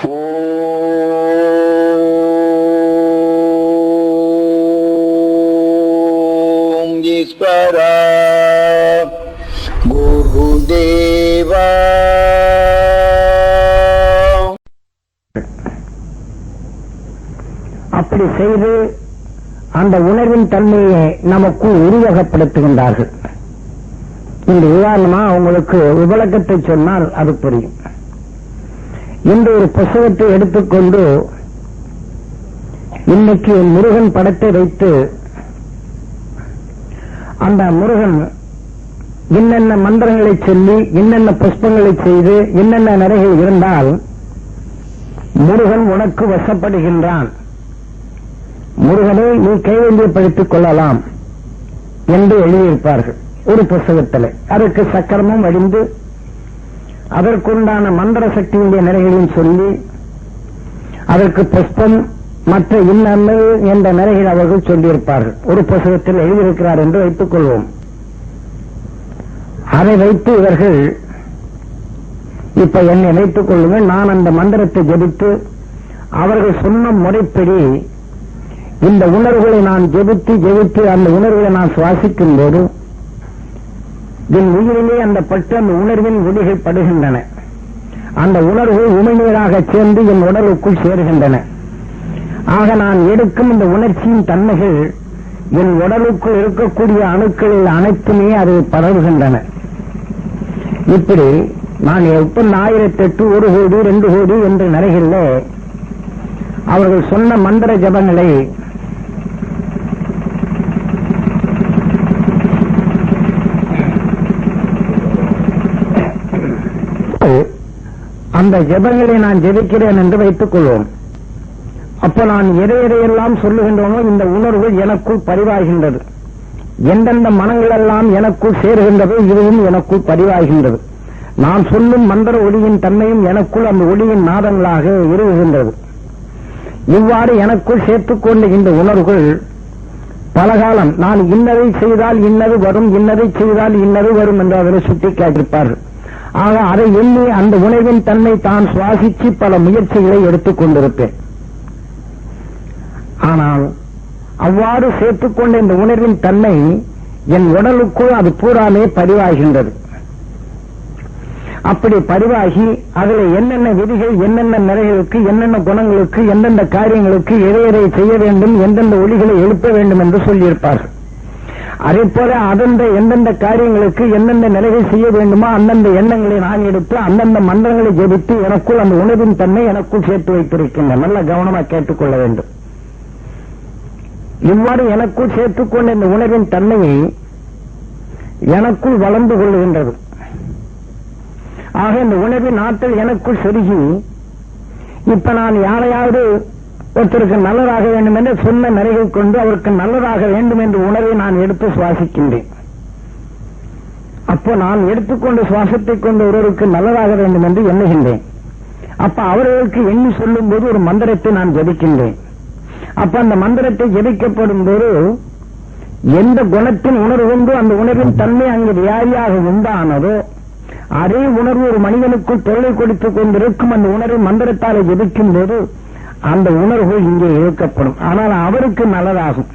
ஓம் ஈஸ்வரா அப்படி செய்து அந்த உணர்வின் தன்மையை நமக்கு உருவகப்படுத்துகின்றார்கள். இந்த உதாரணமா அவங்களுக்கு உபலக்கத்தை சொன்னால் அது புரியும். இன்று ஒரு புஸ்தகத்தை எடுத்துக்கொண்டு இன்னைக்கு முருகன் படத்தை வைத்து அந்த முருகன் என்னென்ன மந்திரங்களை சொல்லி என்னென்ன புஷ்பங்களை செய்து என்னென்ன நிறைகள் இருந்தால் முருகன் உனக்கு வசப்படுகின்றான். முருகனை நீ கைவேந்தியப்படுத்திக் கொள்ளலாம் என்று எழுதியிருப்பார்கள் ஒரு புஸ்தகத்தில். அதற்கு சக்கரமும் வடிந்து அதற்குண்டான மந்திர சக்தியுடைய நிலைகளையும் சொல்லி அதற்கு புஷ்பம் மற்ற இன்னமை என்ற நிலைகள் அவர்கள் சொல்லியிருப்பார்கள். ஒரு புஸ்தகத்தில் எழுதியிருக்கிறார் என்று வைத்துக் கொள்வோம். அதை வைத்து இவர்கள் இப்ப என்னை வைத்துக் கொள்ளுங்கள் நான் அந்த மந்திரத்தை ஜெபித்து அவர்கள் சொன்ன முறைப்படி இந்த உணர்வுகளை நான் ஜெபித்து ஜெபித்து அந்த உணர்வுகளை நான் சுவாசிக்கும் போது என் உயிரிலே அந்த பட்டு அந்த உணர்வின் ஒளிகள் படுகின்றன. அந்த உணர்வு உமிழ்நீராக சேர்ந்து என் உடலுக்குள் சேருகின்றன. ஆக நான் எடுக்கும் இந்த உணர்ச்சியின் தன்மைகள் என் உடலுக்குள் இருக்கக்கூடிய அணுக்களில் அனைத்துமே அது பரவுகின்றன. இப்படி நான் எப்ப ஆயிரத்தி எட்டு ஒரு கோடி ரெண்டு கோடி என்று நிறைகளில் அவர்கள் சொன்ன மந்திர ஜபங்களை அந்த ஜபங்களை நான் ஜெபிக்கிறேன் என்று வைத்துக் கொள்வோம். அப்ப நான் எதை எதையெல்லாம் சொல்லுகின்றனோ இந்த உணர்வு எனக்குள் பதிவாகின்றது. எந்தெந்த மனங்கள் எல்லாம் எனக்குள் சேருகின்றதோ இதுவும் எனக்குள் பதிவாகின்றது. நான் சொல்லும் மந்திர ஒளியின் தன்மையும் எனக்குள் அந்த ஒளியின் நாதங்களாக இருகின்றது இவ்வாறு எனக்குள் சேர்த்துக்கொண்ட இந்த உணர்வுகள் பலகாலம் நான் இன்னதை செய்தால் இன்னது வரும் இன்னதை செய்தால் இன்னது வரும் என்று அவரை சுட்டிக்காட்டிருப்பார்கள் ஆக அதை எண்ணி அந்த உணவின் தன்மை தான் சுவாசித்து பல முயற்சிகளை எடுத்துக் கொண்டிருப்பேன். ஆனால் அவ்வாறு சேர்த்துக்கொண்ட இந்த உணர்வின் தன்மை என் உடலுக்குள் அது பூராமே பதிவாகின்றது. அப்படி பதிவாகி அதுல என்னென்ன விதிகள் என்னென்ன நிறைகளுக்கு என்னென்ன குணங்களுக்கு எந்தெந்த காரியங்களுக்கு எதை எதை செய்ய வேண்டும் எந்தெந்த ஒளிகளை எழுப்ப வேண்டும் என்று சொல்லியிருப்பார்கள். அதே போல அந்தந்த எந்தெந்த காரியங்களுக்கு எந்தெந்த நிலைகள் செய்ய வேண்டுமோ அந்தந்த எண்ணங்களை நான் எடுத்து அந்தந்த மந்திரங்களை ஜெபித்து எனக்குள் அந்த உணவின் தன்மை எனக்குள் சேர்த்து வைத்திருக்கின்றன நல்ல கவனமா கேட்டுக்கொள்ள வேண்டும். இவ்வாறு எனக்குள் சேர்த்துக்கொண்ட இந்த உணவின் தன்மையை எனக்குள் வளர்ந்து கொள்ளுகின்றது. ஆக இந்த உணவின் ஆற்றல் எனக்குள் செருகி இப்ப நான் யாரையாவது ஒருத்தருக்கு நல்லதாக வேண்டும் என்று சொன்ன நிறைகள் கொண்டு அவருக்கு நல்லதாக வேண்டும் என்று உணர்வை நான் எடுத்து சுவாசிக்கின்றேன். அப்போ நான் எடுத்துக்கொண்டு சுவாசத்தை கொண்டு ஒருவருக்கு நல்லதாக வேண்டும் என்று எண்ணுகின்றேன். அப்ப அவர்களுக்கு எண்ணி சொல்லும் போது ஒரு மந்திரத்தை நான் ஜபிக்கின்றேன். அப்ப அந்த மந்திரத்தை ஜபிக்கப்படும் போது எந்த குணத்தின் உணர்வு கொண்டு அந்த உணர்வின் தன்மை அங்கு வியாதியாக உண்டானதோ அதே உணர்வு ஒரு மனிதனுக்குள் தொழிலை கொடுத்துக் கொண்டிருக்கும் அந்த உணர்வு மந்திரத்தாலே ஜபிக்கும் போது அந்த உணர்வு இங்கே இழுக்கப்படும். ஆனால் அவருக்கு நல்லதாகும்.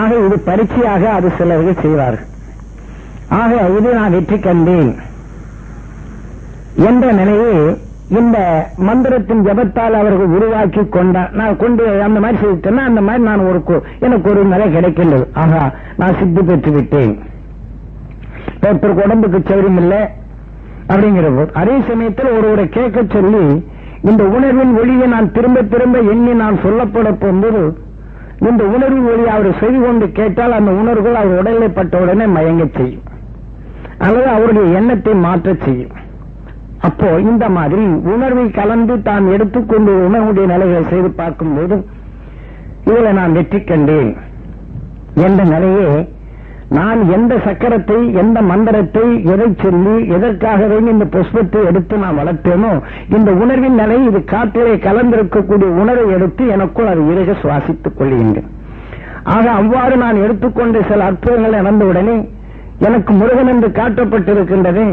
ஆக இது பரீட்சையாக அது சிலர்கள் செய்வார்கள். ஆக இது நான் வெற்றி கண்டேன். என்ற நிலையை இந்த மந்திரத்தின் ஜபத்தால் அவர்கள் உருவாக்கி கொண்டார். நான் கொண்டு அந்த மாதிரி செய்துட்டேன்னா அந்த மாதிரி நான் ஒரு எனக்கு ஒரு நிலை கிடைக்கின்றது. ஆகா நான் சித்தி பெற்று விட்டேன். ஒருத்தருக்கு உடம்புக்கு சௌரியம் இல்லை. அப்படிங்கிற போது அதே சமயத்தில் ஒருவரை கேட்க சொல்லி இந்த உணர்வின் ஒளியை நான் திரும்ப திரும்ப எண்ணி நான் சொல்லப்பட போகும்போது இந்த உணர்வின் ஒளி அவர் செய்து கொண்டு கேட்டால் அந்த உணர்வுகள் அவர் உடலை பட்ட உடனே மயங்கச் செய்யும். அல்லது அவருடைய எண்ணத்தை மாற்றச் செய்யும். அப்போ இந்த மாதிரி உணர்வை கலந்து தான் எடுத்துக்கொண்டு உணர்வுடைய நிலைகளை செய்து பார்க்கும்போது இதில் நான் வெற்றி கண்டேன் என்ற நிலையே நான் எந்த சக்கரத்தை எந்த மந்திரத்தை எதை சொல்லி எதற்காகவே இந்த புஷ்பத்தை எடுத்து நான் வளர்த்தேனோ இந்த உணர்வின் நிலை இது காற்றிலே கலந்திருக்கக்கூடிய உணர்வை எடுத்து எனக்குள் அது இறுக சுவாசித்துக் கொள்கின்றேன். ஆக அவ்வாறு நான் எடுத்துக்கொண்ட சில அற்புதங்கள் நடந்தவுடனே எனக்கு முருகன் என்று காட்டப்பட்டிருக்கின்றது.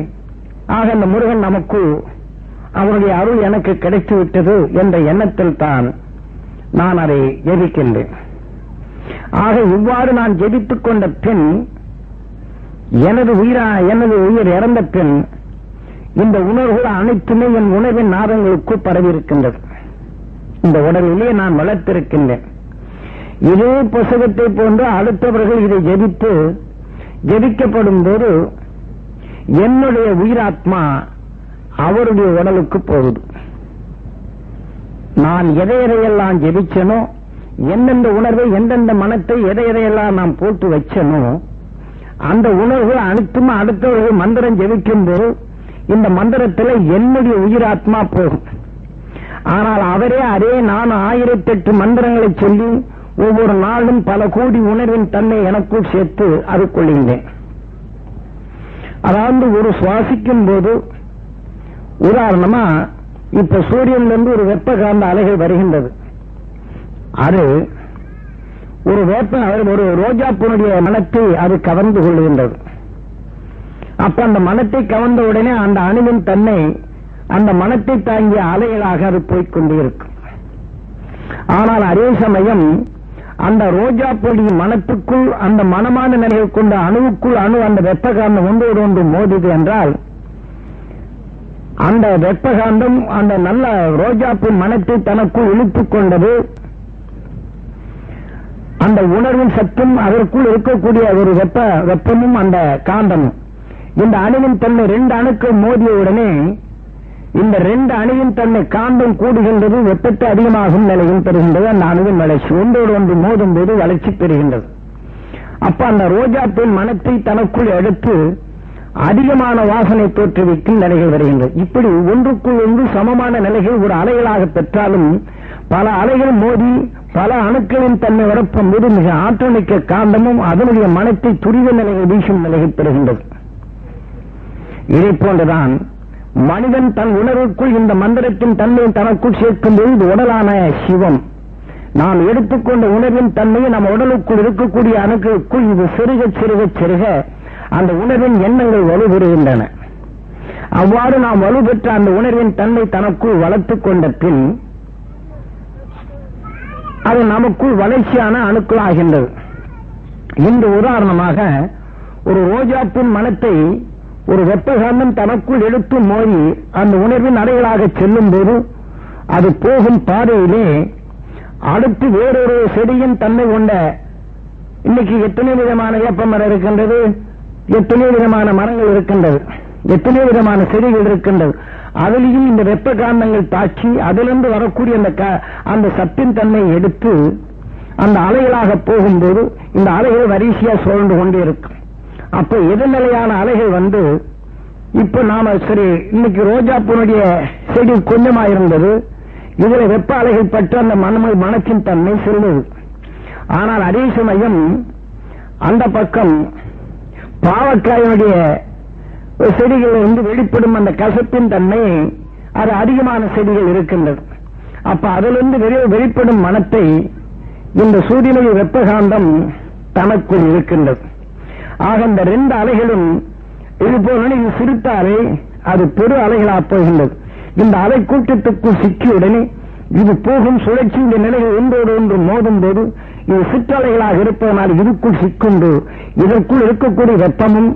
ஆக அந்த முருகன் நமக்கு அவருடைய அருள் எனக்கு கிடைத்து விட்டது என்ற எண்ணத்தில் தான் நான் அதை ஜெபிக்கின்றேன் ஆக இவ்வாறு நான் ஜெபித்துக் கொண்ட பின் எனது உயிரா எனது உயிர் இறந்த பின் இந்த உணர்வுகள் அனைத்துமே என் உணவின் நாதங்களுக்குள் பரவி இருக்கின்றது இந்த உடலிலே நான் வளர்த்திருக்கின்றேன். இதே புசகத்தை போன்று அடுத்தவர்கள் இதை ஜெபித்து ஜெபிக்கப்படும் போது என்னுடைய உயிராத்மா அவருடைய உடலுக்கு போகுது. நான் எதை எதையெல்லாம் ஜெபிச்சனோ எந்தெந்த உணர்வை எந்தெந்த மனத்தை எதை எதையெல்லாம் நான் போட்டு வச்சனோ அந்த உணர்வு அனைத்தும் அடுத்தவர்கள் மந்திரம் ஜெபிக்கும் போது இந்த மந்திரத்தில் என்னுடைய உயிராத்மா போகும். ஆனால் அவரே அதே நான் ஆயிரத்தி எட்டு மந்திரங்களை சொல்லி ஒவ்வொரு நாளும் பல கோடி உணர்வின் தன்னை எனக்குள் சேர்த்து அது கொள்கின்றேன். அதாவது ஒரு சுவாசிக்கும் போது உதாரணமா இப்ப சூரியனிலிருந்து ஒரு வெப்ப காந்த அலைகள் வருகின்றது. அது ஒரு வேப்ப ஒரு ரோஜாப்பூனுடைய மனத்தை அது கவர்ந்து கொள்கின்றது. அப்ப அந்த மனத்தை கவர்ந்த உடனே அந்த அணுவின் தன்னை அந்த மனத்தை தாங்கிய அலைகளாக அது போய்கொண்டே இருக்கும். ஆனால் அதே சமயம் அந்த ரோஜா பொடி மனத்துக்குள் அந்த மனமான நிலையை கொண்ட அணுவுக்குள் அணு அந்த வெப்பகாந்தம் ஒன்றோடு ஒன்று மோதிது என்றால் அந்த வெப்பகாந்தம் அந்த நல்ல ரோஜாப்பு மனத்தை தனக்குள் இழுத்துக் கொண்டது அந்த உணர்வின் சத்தும் அதற்குள் இருக்கக்கூடிய ஒரு வெப்ப வெப்பமும் அந்த காந்தமும். இந்த அணுவின் தன்மை ரெண்டு அணுக்கு மோதிய உடனே இந்த ரெண்டு அணுவின் தன்மை காந்தம் கூடுகின்றது வெப்பத்தை அதிகமாகும் நிலையும் பெறுகின்றது அந்த அணுவின் வளர்ச்சி. ஒன்றோடு ஒன்று மோதும் போது வளர்ச்சி பெறுகின்றது. அப்ப அந்த ரோஜாப்பின் மனத்தை தனக்குள் எடுத்து அதிகமான வாசனை தோற்றுவிக்கும் நிலைகள் வருகின்றது. இப்படி ஒன்றுக்குள் ஒன்று சமமான நிலைகள் ஒரு அலைகளாக பெற்றாலும் பல அலைகள் மோதி பல அணுக்களின் தன்மை வரப்பும் மீது மிக ஆற்றமிக்க காந்தமும் அதனுடைய மனத்தை துரித நிலைகள் வீசும் நிலைகள் பெறுகின்றது. இதை போன்றுதான் மனிதன் தன் உணர்வுக்குள் இந்த மந்திரத்தின் தன்மையை தனக்குள் சேர்க்கும் போது இது உடலான சிவம். நாம் எடுத்துக்கொண்ட உணர்வின் தன்மையை நம்ம உடலுக்குள் இருக்கக்கூடிய அணுக்களுக்குள் இது சிறுக சிறுக சிறுக அந்த உணர்வின் எண்ணங்கள் வலுபெறுகின்றன. அவ்வாறு நாம் வலுப்பெற்ற அந்த உணர்வின் தன்மை தனக்குள் வளர்த்துக் கொண்ட பின் அது நமக்குள் வளர்ச்சியான அணுக்கள் ஆகின்றது. இந்த உதாரணமாக ஒரு ரோஜாப்பின் மனத்தை ஒரு வெப்பகாந்தம் தனக்குள் எடுத்து மோதி அந்த உணர்வின் அறைகளாக செல்லும் போது அது போகும் பாதையிலே அடுத்து வேறொரு செடியின் தன்மை கொண்ட இன்னைக்கு எத்தனை விதமான வேப்ப மரம் இருக்கின்றது எத்தனை விதமான மரங்கள் இருக்கின்றது எத்தனை விதமான செடிகள் இருக்கின்றது. அதிலையும் இந்த வெப்ப காந்தங்கள் தாக்கி அதிலிருந்து வரக்கூடிய அந்த அந்த சத்தின் தன்மையை எடுத்து அந்த அலைகளாக போகும்போது இந்த அலைகள் வரிசையா சுழன்று கொண்டே இருக்கும். அப்ப எதிர்நிலையான அலைகள் வந்து இப்ப நாம சரி இன்னைக்கு ரோஜா பூனுடைய செடி கொஞ்சமா இருந்தது. இதுல வெப்ப அலைகள் பட்டு அந்த மனமை மனத்தின் தன்மை சிறந்தது. ஆனால் அதே சமயம் அந்த பக்கம் பாவக்காயினுடைய செடிகள் வந்து வெளிப்படும் அந்த கசப்பின் தன்மை அது அதிகமான செடிகள் இருக்கின்றது. அப்ப அதிலிருந்து வெளிப்படும் மனத்தை இந்த சூரியனுடைய வெப்பகாந்தம் தனக்குள் இருக்கின்றது. ஆக இந்த ரெண்டு அலைகளும் இது போல இது சிறுத்த அலை அது பெரு அலைகளா போகின்றது. இந்த அலை கூட்டத்துக்குள் சிக்கியுடனே இது போகும் சுழற்சி இந்த நிலைகள் ஒன்றோடு ஒன்று மோதும் போது இது சிற்றலைகளாக இருப்பதனால் இதுக்குள் சிக்குண்டு இதற்குள் இருக்கக்கூடிய வெப்பமும்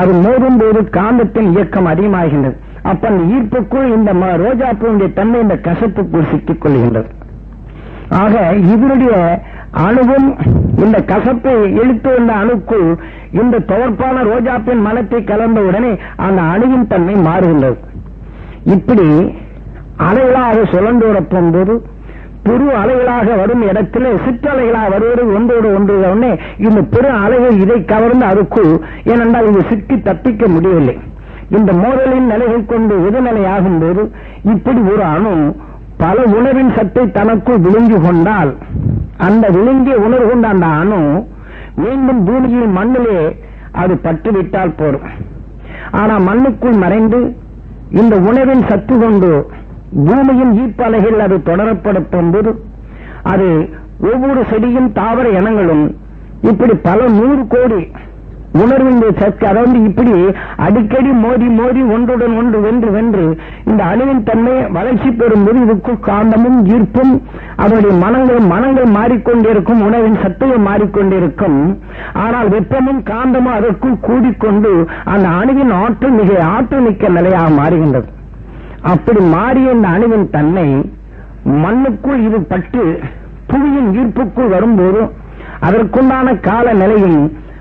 அது மோதும் போது காந்தத்தின் இயக்கம் அதிகமாகின்றது. அப்ப அந்த ஈர்ப்புக்குள் இந்த ரோஜாப்பூனுடைய தன்மை இந்த கசப்புக்குள் சிக்கிக் கொள்கின்றது ஆக இதனுடைய அணுவும் இந்த கசப்பை இழுத்து வந்த அணுக்குள் இந்த துவர்ப்பான ரோஜாப்பின் மனத்தை கலந்த உடனே அந்த அணுவின் தன்மை மாறுகின்றது. இப்படி அலைகளாக சுழன்று வரப்போம் போது பெரு அலைகளாக வரும் இடத்துல சிற்றலைகளாக வருவது ஒன்றோடு ஒன்று உடனே இந்த பெரு அலைகள் இதை கவர்ந்து அதுக்குள் ஏனென்றால் இது சிக்கி தப்பிக்க முடியவில்லை. இந்த மோதலின் நிலைகள் கொண்டு உதநிலை போது இப்படி ஒரு அணு பல உணர்வின் சத்தை தனக்குள் விழுங்கி கொண்டால் அந்த விழுங்கிய உணர்வு கொண்ட அந்த அணு மீண்டும் பூமியின் மண்ணிலே அது பட்டுவிட்டால் போரும். ஆனா மண்ணுக்குள் மறைந்து இந்த உணவின் சத்து கொண்டு பூமியின் ஈப்பலைகள் அது தொடரப்படும் போது அது ஒவ்வொரு செடியும் தாவர இனங்களும் இப்படி பல நூறு கோடி உணர்வின் சக்தி அதாவது இப்படி அடிக்கடி மோதி மோதி ஒன்றுடன் ஒன்று வென்று வென்று இந்த அணுவின் தன்மை வளர்ச்சி பெறும்போது இதுக்கு காந்தமும் ஈர்ப்பும் அதனுடைய மனங்கள் மனங்கள் மாறிக்கொண்டிருக்கும் உணவின் சத்தையும் மாறிக்கொண்டிருக்கும். ஆனால் வெப்பமும் காந்தமும் அதற்குள் கூடிக்கொண்டு அந்த அணுவின் ஆற்றல் மிக ஆற்றல் மிக்க நிலையாக மாறுகின்றது. அப்படி மாறிய இந்த அணுவின் தன்மை மண்ணுக்குள் இது பட்டு புவியின் ஈர்ப்புக்குள் வரும்போது அதற்குண்டான கால நிலையும்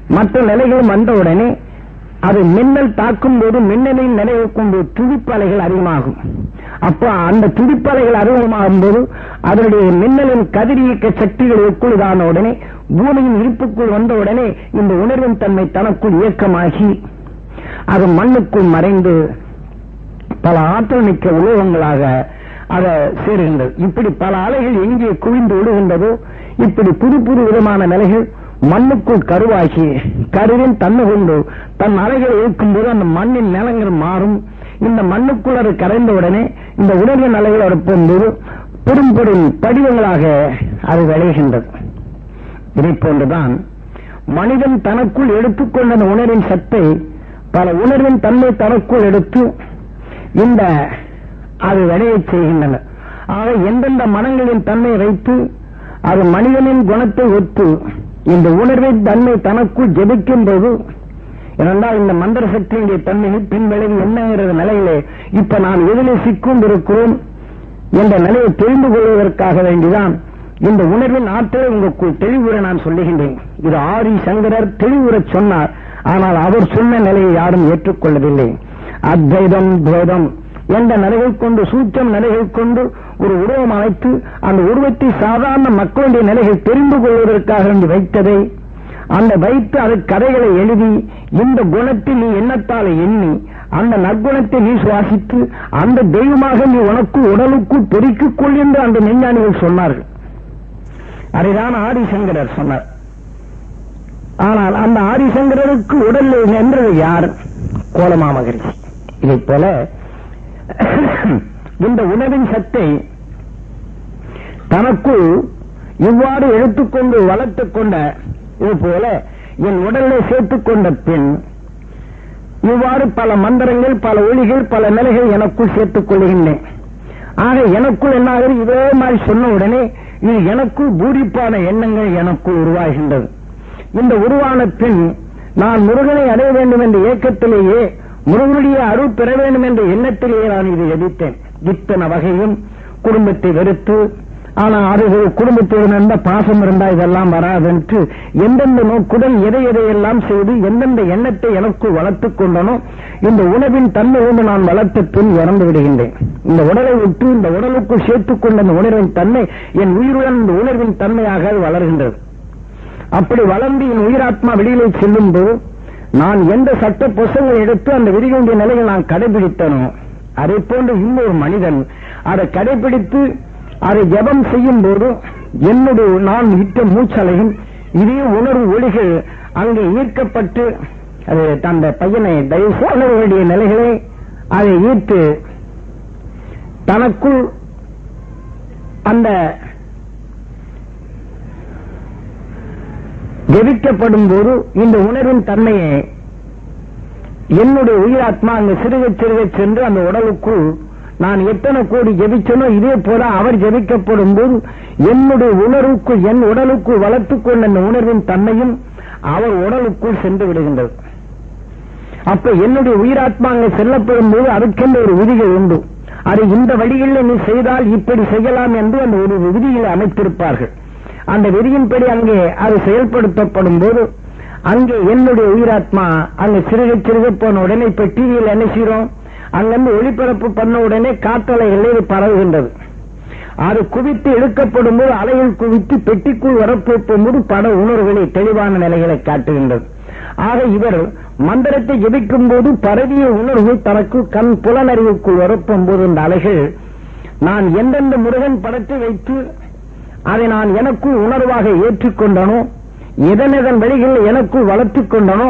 மற்ற நிலைகளும் வந்தவுடனே அது மின்னல் தாக்கும் போது மின்னலின் நிலையை போது துடிப்பலைகள் அதிகமாகும். அப்போ அந்த துடிப்பலைகள் அதிகமாகும் போது அதனுடைய மின்னலின் கதிரியக்க சக்திகள் உட்குள்தான உடனே பூமியின் இருப்புக்குள் வந்த உடனே இந்த உணர்வின் தன்மை தனக்குள் இயக்கமாகி அது மண்ணுக்குள் மறைந்து பல ஆற்றல் மிக்க உலோகங்களாக அதை சேருகின்றது. இப்படி பல அலைகள் எங்கே குவிந்து விடுகின்றதோ இப்படி புது புது விதமான நிலைகள் மண்ணுக்குள் கருவாகி கருவின் தன்மை கொண்டு தன் அலைகளை இழுக்கும்போது அந்த மண்ணின் நிலங்கள் மாறும். இந்த மண்ணுக்குள் அது கரைந்த உடனே இந்த உடலின் அலைகள் அறுப்பும்போது பெரும் பெரும் படிவங்களாக அது விளைகின்றது. இதை போன்றுதான் மனிதன் தனக்குள் எடுத்துக்கொண்ட அந்த உணர்வின் சத்தை பல உணர்வின் தன்மை தனக்குள் எடுத்து இந்த அது விளையச் செய்கின்றன. ஆக எந்தெந்த மனங்களின் தன்மை வைத்து அது மனிதனின் குணத்தை ஒத்து இந்த உணர்வை தன்மை தனக்குள் ஜெபிக்கும் போது ஏனென்றால் இந்த மந்திர சக்தியுடைய தன்மை பின்விளைவு என்னங்கிற நிலையிலே இப்ப நான் எதிலே சிக்கும் இருக்கிறோம் என்ற நிலையை தெரிந்து கொள்வதற்காக வேண்டிதான் இந்த உணர்வின் ஆற்றலை உங்களுக்குள் தெளிவுற நான் சொல்லுகின்றேன். இது ஆரி சங்கரர் தெளிவுறச் சொன்னார். ஆனால் அவர் சொன்ன நிலையை யாரும் ஏற்றுக்கொள்ளவில்லை. அத்வைதம் துவைதம் என்ற நிலைகள் கொண்டு சூச்சம் நிலைகள் கொண்டு ஒரு உருவம் அமைத்து அந்த உருவத்தை சாதாரண மக்களுடைய நிலைகள் தெரிந்து கொள்வதற்காக என்று வைத்ததை அந்த வைத்து அது கதைகளை எழுதி இந்த குணத்தை நீ எண்ணத்தால் எண்ணி அந்த நற்குணத்தை நீ சுவாசித்து அந்த தெய்வமாக நீ உனக்கு உடலுக்குள் பெருக்கிக் கொள் என்று அந்த மெஞ்ஞானிகள் சொன்னார்கள். அதைதான் ஆதிசங்கரர் சொன்னார். ஆனால் அந்த ஆதிசங்கரருக்கு உடலில் நின்றது யார்? கோலமாமகரிஷி. இதை போல இந்த உணவின் சத்தை தனக்குள் இவ்வாறு எடுத்துக்கொண்டு வளர்த்துக் கொண்ட இது போல என் உடலை சேர்த்துக் கொண்ட பின் இவ்வாறு பல மந்திரங்கள் பல ஒளிகள் பல நிலைகள் எனக்குள் சேர்த்துக் கொள்கின்றேன். ஆக எனக்குள் என்ன ஆகுது இதே மாதிரி சொன்ன உடனே இது எனக்குள் பூரிப்பான எண்ணங்கள் எனக்குள் உருவாகின்றது. இந்த உருவான பின் நான் முருகனை அடைய வேண்டும் என்ற ஏக்கத்திலேயே முருகனுடைய அருள் பெற வேண்டும் என்ற எண்ணத்திலேயே நான் இதை எதிர்த்தேன். இத்தனை வகையும் குடும்பத்தை வெறுத்து ஆனா அது ஒரு குடும்பத்துடன் இருந்த பாசம் இருந்தா இதெல்லாம் வராதென்று எந்தெந்த நோக்குடன் எதை எதையெல்லாம் செய்து எந்தெந்த எண்ணத்தை எனக்கு வளர்த்துக் கொண்டனோ இந்த உணவின் தன்மை கொண்டு நான் வளர்த்த பின் இறந்து விடுகின்றேன். இந்த உடலை விட்டு இந்த உடலுக்குள் சேர்த்துக் கொண்ட அந்த உணர்வின் தன்மை என் உயிருடன் இந்த உணர்வின் தன்மையாக வளர்கின்றது. அப்படி வளர்ந்து என் உயிராத்மா வெளியிலே செல்லும் போது நான் எந்த சட்ட புசங்களை எடுத்து அந்த விதிகளுடைய நிலையை நான் கடைபிடித்தனோ அதை போன்று இன்னொரு மனிதன் அதை கடைபிடித்து அதை ஜபம் செய்யும் போது என்னுடைய நான் இட்ட மூச்சலையும் இதே உணர்வு ஒளிகள் அங்கே ஈர்க்கப்பட்டு அது அந்த பையனை தயவு செய்ய வேண்டிய நிலைகளை அதை ஈர்த்து தனக்குள் அந்த ஜெபிக்கப்படும் போது இந்த உணர்வின் தன்மையை என்னுடைய உயிராத்மா அங்கு சிறுக சிறுக சென்று அந்த உடலுக்குள் நான் எத்தனை கோடி ஜெபிச்சனோ இதே போல அவர் ஜெபிக்கப்படும் போது என்னுடைய உணர்வுக்கு என் உடலுக்கு வளர்த்துக் கொண்ட அந்த உணர்வின் தன்மையும் அவர் உடலுக்குள் சென்று விடுகின்றது. அப்ப என்னுடைய உயிராத்மா அங்கு செல்லப்படும் போது அதுக்கென்று ஒரு விதிகள் உண்டு. அது இந்த வழியில் நீ செய்தால் இப்படி செய்யலாம் என்று அந்த ஒரு விதிகளை அமைத்திருப்பார்கள். அந்த விதியின்படி அங்கே அது செயல்படுத்தப்படும் போது அங்கே என்னுடைய உயிராத்மா அங்க சிறுக சிறுக போன உடனே இப்ப டிவியில் என்ன செய்யறோம் அங்கிருந்து ஒளிபரப்பு பண்ண உடனே காற்றலை எல்லையில் பரவுகின்றது. அது குவித்து இழுக்கப்படும் போது அலையில் குவித்து பெட்டிக்குள் வரப்போகும் போது பட உணர்வுகளை தெளிவான நிலைகளை காட்டுகின்றது. ஆக இவர் மந்திரத்தை ஜெபிக்கும் போது பரவிய உணர்வு தனக்கு கண் புலனறிவுக்குள் வரப்பும் போது இந்த அலைகள் நான் எந்தெந்த முருகன் படத்தை வைத்து அதை நான் எனக்குள் உணர்வாக ஏற்றுக்கொண்டனோ எதன் எதன் வழிகளில் எனக்குள் வளர்த்துக் கொண்டனோ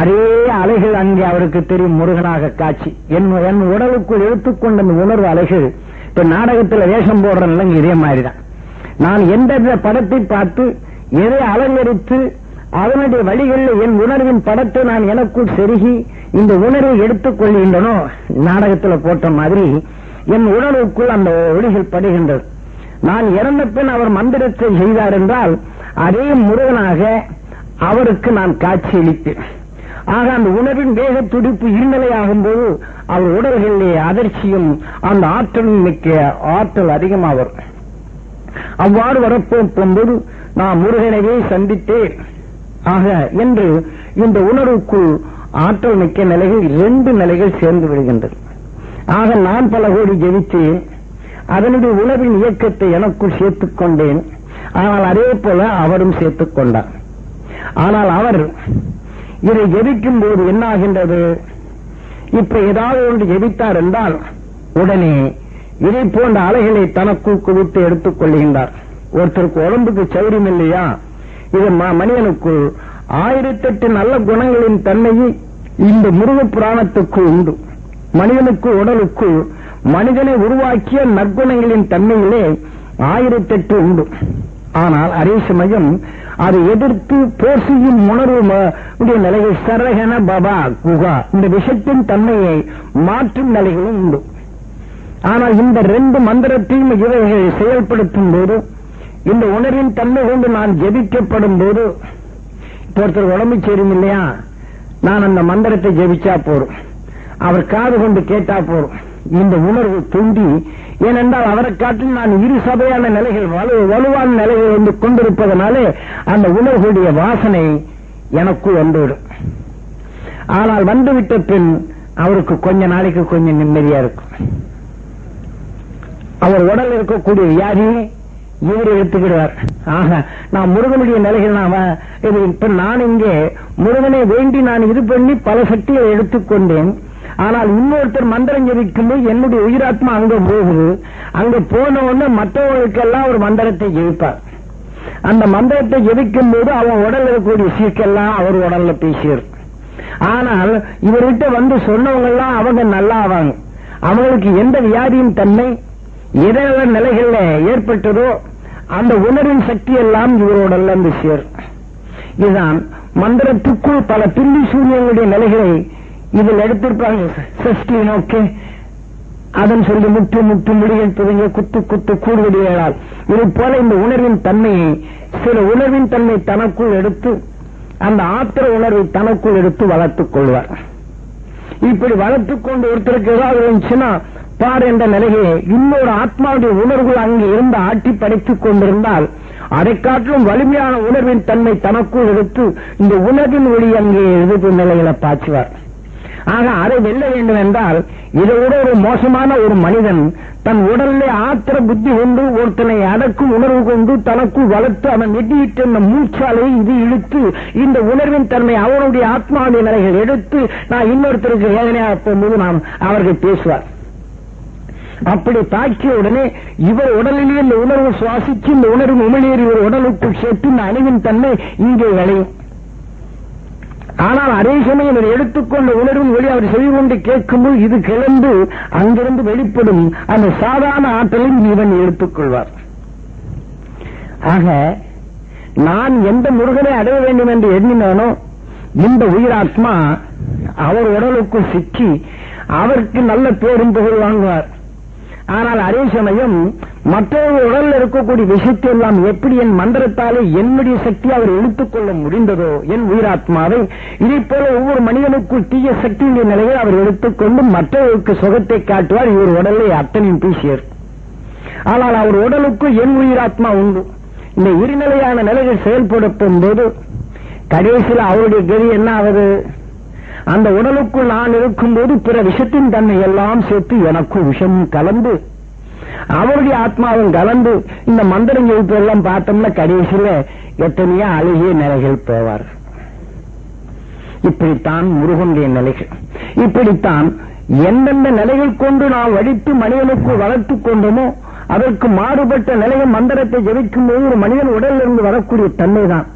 அதே அலைகள் அங்கே அவருக்கு தெரியும் முருகனாக காட்சி. என் என் உடலுக்குள் எடுத்துக்கொண்ட அந்த உணர்வு அலைகள் இப்ப நாடகத்தில் வேஷம் போடுறேன் இதே மாதிரிதான். நான் எந்தெந்த படத்தை பார்த்து எதை அலங்கரித்து அதனுடைய வழிகளில் என் உணர்வின் படத்தை நான் எனக்குள் செருகி இந்த உணர்வை எடுத்துக் கொள்கின்றனோ நாடகத்துல போட்ட மாதிரி என் உணர்வுக்குள் அந்த ஒளிகள் படுகின்றது. நான் இறந்த பின் அவர் மந்திரத்தை செய்தார் என்றால் அதே முருகனாக அவருக்கு நான் காட்சியளிப்பேன் ஆக அந்த உணர்வின் வேக துடிப்பு இருநிலையாகும் போது அவர் உடல்களிலே அதிர்ச்சியும் அந்த ஆற்றலும் மிக்க ஆற்றல் அதிகமாக வரும். அவ்வாறு வரப்போகும்போது நான் முருகனவே சந்தித்தேன். ஆக என்று இந்த உணர்வுக்குள் ஆற்றல் மிக்க நிலைகள் இரண்டு நிலைகள் சேர்ந்து விடுகின்றது ஆக நான் பல கோடி ஜெயித்தேன் அதனுடைய உணவின் இயக்கத்தை எனக்குள் சேர்த்துக் கொண்டேன். ஆனால் அதே போல அவரும் சேர்த்துக் கொண்டார். ஆனால் அவர் இதை எரிக்கும் போது என்ன ஆகின்றது இப்ப ஏதாவது ஒன்று எரித்தார் என்றால் உடனே இதை போன்ற அலைகளை தனக்குள் குவித்து எடுத்துக் கொள்கின்றார். ஒருத்தருக்கு உடம்புக்கு சௌரியம் இல்லையா? இது ம- மனிதனுக்குள் ஆயிரத்தெட்டு நல்ல குணங்களின் தன்மையை இந்த முருக புராணத்துக்கு உண்டு. மனிதனுக்கு உடலுக்குள் மனிதனை உருவாக்கிய நற்குணங்களின் தன்மையிலே ஆயிரத்தெட்டு உண்டு. ஆனால் அதே சமயம் அதை எதிர்த்து போர் செய்யும் உணர்வு ம- நிலைகள் சரகன பபா குகா இந்த விஷத்தின் தன்மையை மாற்றும் நிலைகளும் உண்டு. ஆனால் இந்த ரெண்டு மந்திரத்தையும் இவர்கள் செயல்படுத்தும் போது இந்த உணர்வின் தன்மை கொண்டு நான் ஜெபிக்கப்படும் போது ஒருத்தர் உடம்பு சேரும் இல்லையா? நான் அந்த மந்திரத்தை ஜெபிச்சா போறோம் அவர் காது கொண்டு கேட்டா போறோம் இந்த உணர்வு தூண்டி ஏனென்றால் அவரை காட்டில் நான் இரு சபையான நிலைகள் வலு வலுவான நிலைகள் வந்து கொண்டிருப்பதனாலே அந்த உணர்வுடைய வாசனை எனக்குள் வந்துவிடும். ஆனால் வந்துவிட்ட பின் அவருக்கு கொஞ்ச நாளைக்கு கொஞ்சம் நிம்மதியா இருக்கும். அவர் உடல் இருக்கக்கூடிய வியாதியை இவர் எடுத்துக்கிடுவார். ஆக நான் முருகனுடைய நிலைகள் நான் இப்ப நான் இங்கே முருகனை வேண்டி நான் இது பண்ணி பல சக்தியை எடுத்துக்கொண்டேன். ஆனால் இன்னொருத்தர் மந்திரம் ஜெபிக்கும் போது என்னுடைய உயிராத்மா அங்க போகுது அங்க போன உடனே மற்றவர்களுக்கெல்லாம் ஒரு மந்திரத்தை ஜெயிப்பார் அந்த மந்திரத்தை ஜெபிக்கும் போது அவன் உடல்ல இருக்கக்கூடிய சீக்கெல்லாம் அவர் உடல்ல பேசிடும் ஆனால் இவர்கிட்ட வந்து சொன்னவங்க எல்லாம் அவங்க நல்லா ஆவாங்க அவங்களுக்கு எந்த வியாதியின் தன்மை எதெந்த நிலைகள்ல ஏற்பட்டதோ அந்த உணர்வின் சக்தி எல்லாம் இவரோட வந்து சேரும். இதுதான் மந்திரத்துக்குள் பல பில்லி சூரியங்களுடைய நிலைகளை இதில் எடுத்திருப்பாங்க. சஷ்டி அதன் சொல்லி முற்று முற்று முடிகள் துவங்கிய குத்து குத்து கூடுவடிகளால். இது போல இந்த உணர்வின் தன்மையை சில உணர்வின் தன்மை தனக்குள் எடுத்து அந்த ஆத்திர உணர்வை தனக்குள் எடுத்து வளர்த்துக் கொள்வார். இப்படி வளர்த்துக் கொண்டு ஒருத்தருக்கு ஏதாவது இருந்துச்சுன்னா பார் என்ற நிலையை இன்னொரு ஆத்மாவுடைய உணர்வுகள் அங்கே இருந்து ஆட்டி படைத்துக் கொண்டிருந்தால் அதை காட்டிலும் வலிமையான உணர்வின் தன்மை தனக்குள் எடுத்து இந்த உணர்வின் ஒளி அங்கே எதிர்ப்பு நிலைகளை பாய்ச்சுவார். ஆக அதை வெல்ல வேண்டும் என்றால் இதை விட ஒரு மோசமான ஒரு மனிதன் தன் உடலிலே ஆத்திர புத்தி கொண்டு ஒருத்தனை அடக்கும் உணர்வு கொண்டு தனக்குள் வளர்த்து அவன் வெட்டியிட்ட இந்த மூச்சாலை இது இழுத்து இந்த உணர்வின் தன்மை அவனுடைய ஆத்மாவுடைய நிலைகள் எடுத்து நான் இன்னொருத்தருக்கு வேதனையாக போகும்போது நாம் அவர்கள் பேசுவார். அப்படி தாக்கிய உடனே இவர் உடலிலே இந்த உணர்வு சுவாசிச்சு இந்த உணர்வு உமிழேறி ஒரு உடலுக்குள் சேர்த்து இந்த அணுவின் தன்மை இங்கே விளையும். ஆனால் அதே சமயம் இதை எடுத்துக்கொண்ட உணர்வின் ஒளி அவர் செவி கொண்டு கேட்கும்போது இது கிளந்து அங்கிருந்து வெளிப்படும் அந்த சாதாரண ஆற்றலையும் இவன் எடுத்துக்கொள்வார். ஆக நான் எந்த முருகனை அடைய வேண்டும் என்று எண்ணினானோ இந்த உயிராத்மா அவர் உடலுக்குள் சிக்கி அவருக்கு நல்ல பேரும் புகழ் வாங்குவார். ஆனால் அதே சமயம் மற்றொரு உடலில் இருக்கக்கூடிய விஷயத்தை எல்லாம் எப்படி என் மந்திரத்தாலே என்னுடைய சக்தி அவர் இழுத்துக் கொள்ள முடிந்ததோ என் உயிராத்மாவை இதை போல ஒவ்வொரு மனிதனுக்குள் தீய சக்தியுடைய நிலையை அவர் எடுத்துக்கொண்டு மற்றவருக்கு சுகத்தை காட்டுவார். இவர் உடலை அத்தனையும் பேசியர் ஆனால் அவர் உடலுக்கு என் உயிராத்மா உண்டு. இந்த இருநிலையான நிலைகள் செயல்படுத்தும் போது கடைசியில் அவருடைய கதி என்ன ஆகுது அந்த உடலுக்குள் நான் இருக்கும்போது பிற விஷத்தின் தன்மை எல்லாம் சேர்த்து எனக்கும் விஷம் கலந்து அவருடைய ஆத்மாவும் கலந்து இந்த மந்திரம் எழுத்து எல்லாம் பார்த்தோம்னா கடைசியில எத்தனையோ அழுகிய நிலைகள் போவார். இப்படித்தான் முருகனுடைய நிலைகள். இப்படித்தான் எந்தெந்த நிலைகள் கொண்டு நாம் வடித்து மனிதனுக்கு வளர்த்துக் கொண்டோமோ அதற்கு மாறுபட்ட நிலையில் மந்திரத்தை ஜெபிக்கும் போது ஒரு மனிதன் உடலில் இருந்து வரக்கூடிய தன்மைதான்.